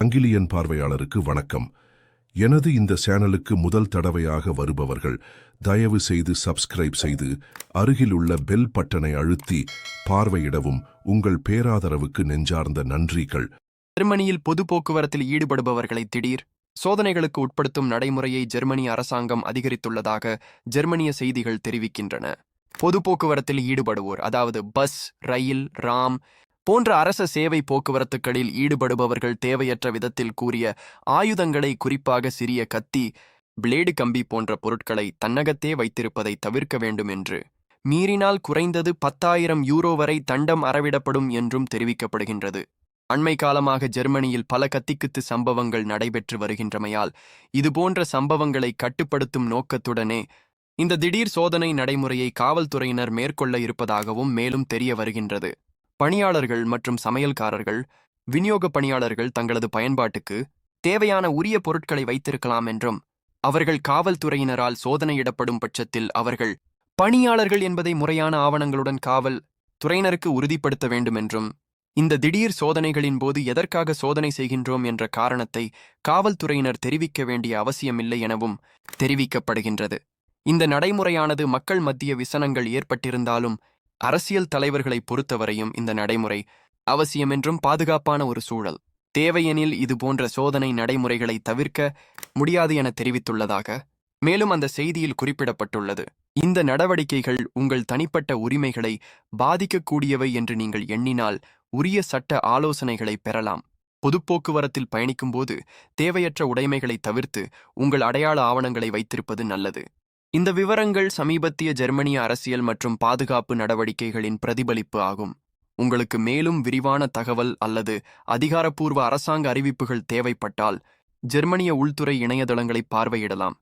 அங்கிலியன் பார்வையாளருக்கு வணக்கம். எனது இந்த சேனலுக்கு முதல் தடவையாக வருபவர்கள் தயவு செய்து சப்ஸ்கிரைப் செய்து அருகில் உள்ள பெல் பட்டனை அழுத்தி பார்வையிடவும் உங்கள் பேராதரவுக்கு நெஞ்சார்ந்த நன்றிகள். ஜெர்மனியில் பொது போக்குவரத்தில் ஈடுபடுபவர்களை திடீர் சோதனைகளுக்கு உட்படுத்தும் நடைமுறையை ஜெர்மனி அரசாங்கம் அதிகரித்துள்ளதாக ஜெர்மனிய செய்திகள் தெரிவிக்கின்றன. பொது போக்குவரத்தில் ஈடுபடுவோர் அதாவது பஸ் ரயில் ராம் போன்ற அரச சேவை போக்குவரத்துகளில் ஈடுபடுபவர்கள் தேவையற்ற விதத்தில் கூறிய ஆயுதங்களை குறிப்பாக சிறிய கத்தி பிளேடு கம்பி போன்ற பொருட்களை தன்னகத்தே வைத்திருப்பதை தவிர்க்க வேண்டும் என்று. மீறினால் குறைந்தது பத்தாயிரம் யூரோ வரை தண்டம் அறவிடப்படும் என்றும் தெரிவிக்கப்படுகின்றது. அண்மை காலமாக ஜெர்மனியில் பல கத்திக்குத்து சம்பவங்கள் நடைபெற்று வருகின்றமையால் இதுபோன்ற சம்பவங்களை கட்டுப்படுத்தும் நோக்கத்துடனே இந்த திடீர் சோதனை நடைமுறையை காவல்துறையினர் மேற்கொள்ள இருப்பதாகவும் மேலும் தெரிய வருகின்றது. பணியாளர்கள் மற்றும் சமையல்காரர்கள் விநியோக பணியாளர்கள் தங்களது பயன்பாட்டுக்கு தேவையான உரிய பொருட்களை வைத்திருக்கலாம் என்றும் அவர்கள் காவல்துறையினரால் சோதனையிடப்படும் பட்சத்தில் அவர்கள் பணியாளர்கள் என்பதை முறையான ஆவணங்களுடன் காவல் துறையினருக்கு உறுதிப்படுத்த வேண்டும் என்றும் இந்த திடீர் சோதனைகளின் போது எதற்காக சோதனை செய்கின்றோம் என்ற காரணத்தை காவல்துறையினர் தெரிவிக்க வேண்டிய அவசியமில்லை எனவும் தெரிவிக்கப்படுகின்றது. இந்த நடைமுறையானது மக்கள் மத்திய விசனங்கள் ஏற்பட்டிருந்தாலும் அரசியல் தலைவர்களை பொறுத்தவரையும் இந்த நடைமுறை அவசியம் என்றும் பாதுகாப்பான ஒரு சூழல். தேவையெனில் இது போன்ற சோதனை நடைமுறைகளை தவிர்க்க முடியாது என தெரிவித்துள்ளதாக மேலும் அந்த செய்தியில் குறிப்பிடப்பட்டுள்ளது. இந்த நடவடிக்கைகள் உங்கள் தனிப்பட்ட உரிமைகளை பாதிக்கக்கூடியவை என்று நீங்கள் எண்ணினால் உரிய சட்ட ஆலோசனைகளை பெறலாம். பொதுப்போக்குவரத்தில் பயணிக்கும்போது தேவையற்ற உடைமைகளை தவிர்த்து உங்கள் அடையாள ஆவணங்களை வைத்திருப்பது நல்லது. இந்த விவரங்கள் சமீபத்திய ஜெர்மனிய அரசியல் மற்றும் பாதுகாப்பு நடவடிக்கைகளின் பிரதிபலிப்பு ஆகும். உங்களுக்கு மேலும் விரிவான தகவல் அல்லது அதிகாரப்பூர்வ அரசாங்க அறிவிப்புகள் தேவைப்பட்டால் ஜெர்மனிய உள்துறை இணையதளங்களை பார்வையிடலாம்.